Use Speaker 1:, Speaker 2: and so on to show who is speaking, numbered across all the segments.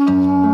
Speaker 1: Öyle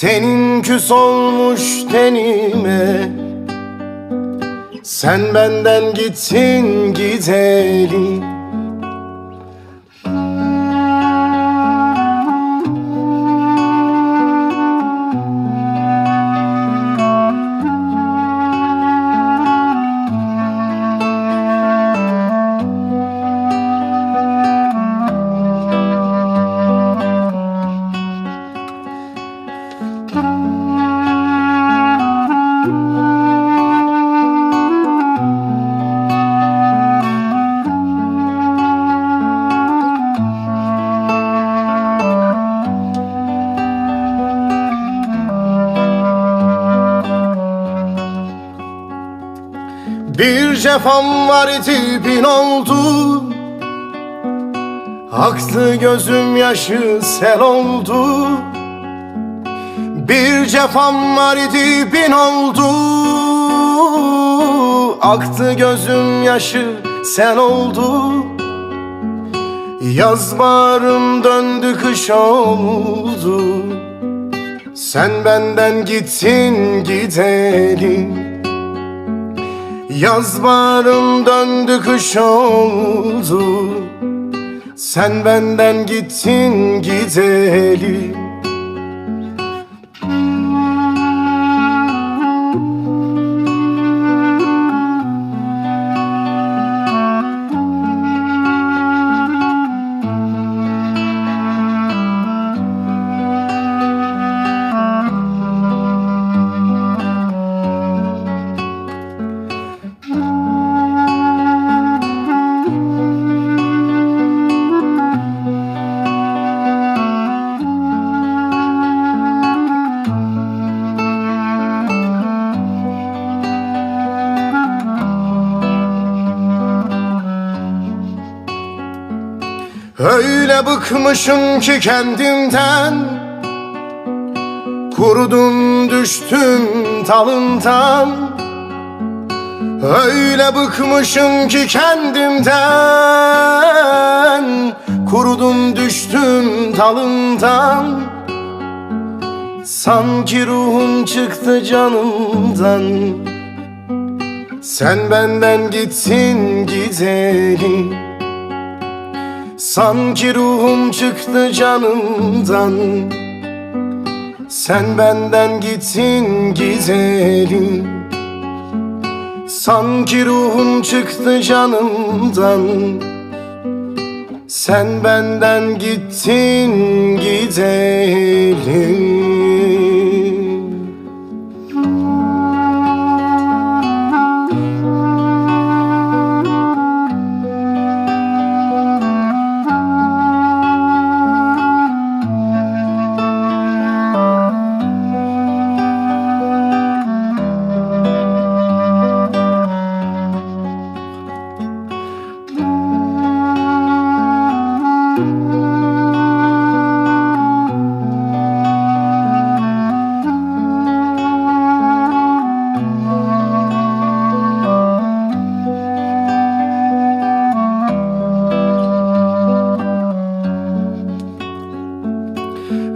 Speaker 1: Tenin küs olmuş tenime. Sen benden gittin gideli Bir cefam var idi bin oldu. Aktı gözüm yaşı sel oldu. Bir cefam var idi bin oldu. Aktı gözüm yaşı sel oldu. Yaz bağrım döndü kış oldu. Sen benden gittin gidelim Yaz bağrım döndü kış oldu. Sen benden gittin gideli Öyle bıkmışım ki kendimden. Kurudum düştüm talından Öyle bıkmışım ki kendimden. Kurudum düştüm talından Sanki ruhum çıktı canımdan. Sen benden gittin gidelim Sanki ruhum çıktı canımdan. Sen benden gittin gidelim Sanki ruhum çıktı canımdan. Sen benden gittin gidelim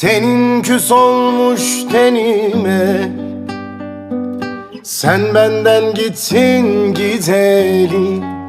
Speaker 1: Tenin küs olmuş tenime. Sen benden gittin gideli